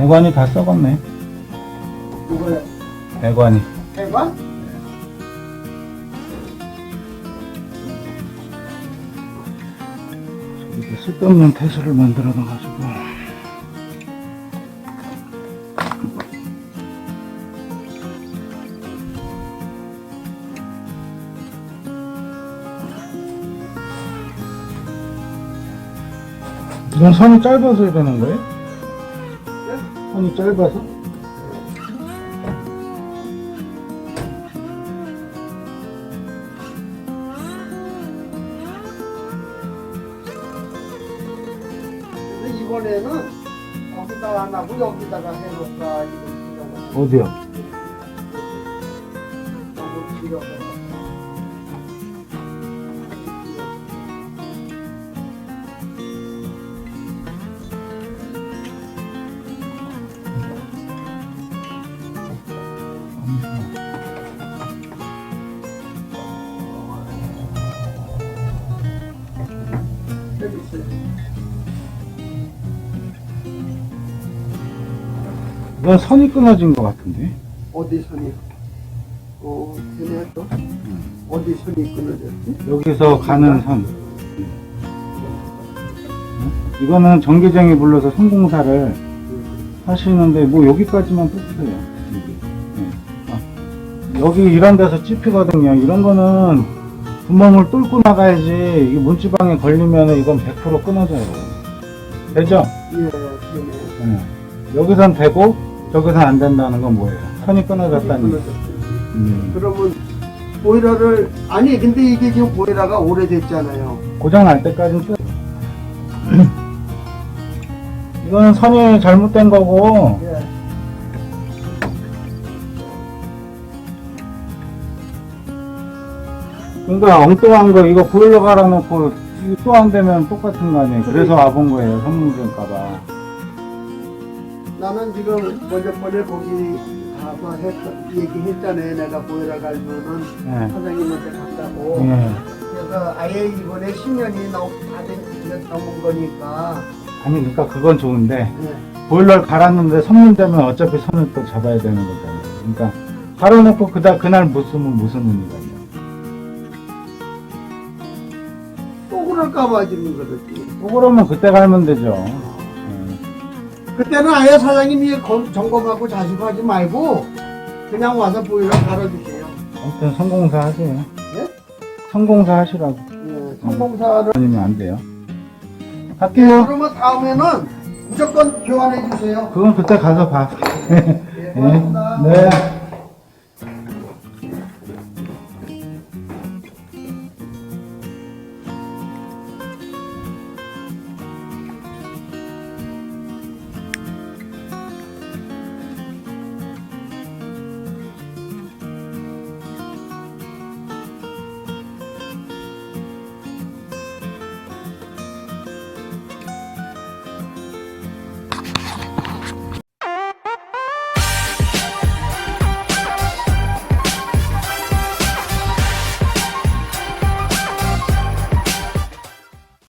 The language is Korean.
배관이 다 썩었네. 이거요. 배관이. 대관? 이렇게 쓸데없는 태수를 만들어 놔가지고. 이건 선이 짧아서 이러는 거예요? 선이 짧아서? 근데 이번에는 여기다가 안 하고 여기다가 해놓을까 이거 어디요? 너무 길어서. 있어요. 이건 선이 끊어진 것 같은데? 어디 선이? 어, 걔네 또 어디 선이 끊어졌지? 여기서 가는 선. 이거는 전기장이 불러서 성공사를 하시는데 뭐 여기까지만 뽑혀요. 여기. 네. 아, 여기 이런 데서 찝히거든요. 이런 거는 구멍을 뚫고 나가야지 이게 문지방에 걸리면 이건 100% 끊어져요. 되죠? 예, 걔네. 네. 여기선 되고 저기선 안 된다는 건 뭐예요? 선이 끊어졌다니. 끊어졌어요. 음. 그러면 보일러를 아니 근데 이게 지금 보일러가 오래됐잖아요. 고장 날 때까지는 쭉. 이거는 선이 잘못된 거고 예. 그러니까 엉뚱한 거 이거 보일러 갈아놓고 또 안 되면 똑같은 거 아니에요 그래서 와본 거예요 성능될까봐 나는 지금 먼저 번에 했, 얘기했잖아요. 내가 보일러 갈면은 예. 사장님한테 갔다고. 예. 그래서 아예 이번에 10년이 넘, 다 된- 넘은 거니까. 아니 그러니까 그건 좋은데 예. 보일러를 갈았는데 선문되면 어차피 선을 또 잡아야 되는 거잖아요 그러니까 갈아놓고 그다 그날 못 쓰면 무슨 의미가 있냐 또 그럴까봐 지금 그러지. 또 그러면 그때 갈면 되죠 예. 그때는 아예 사장님이 검- 점검하고 자식하지 말고 그냥 와서 보일러 갈아주세요. 아무튼 성공사 하세요 예? 성공사 하시라고 예, 성공사를. 아니면 안 돼요 할게요 그러면 다음에는 무조건 교환해 주세요. 그건 그때 가서 봐 예, 고맙습니다. 네.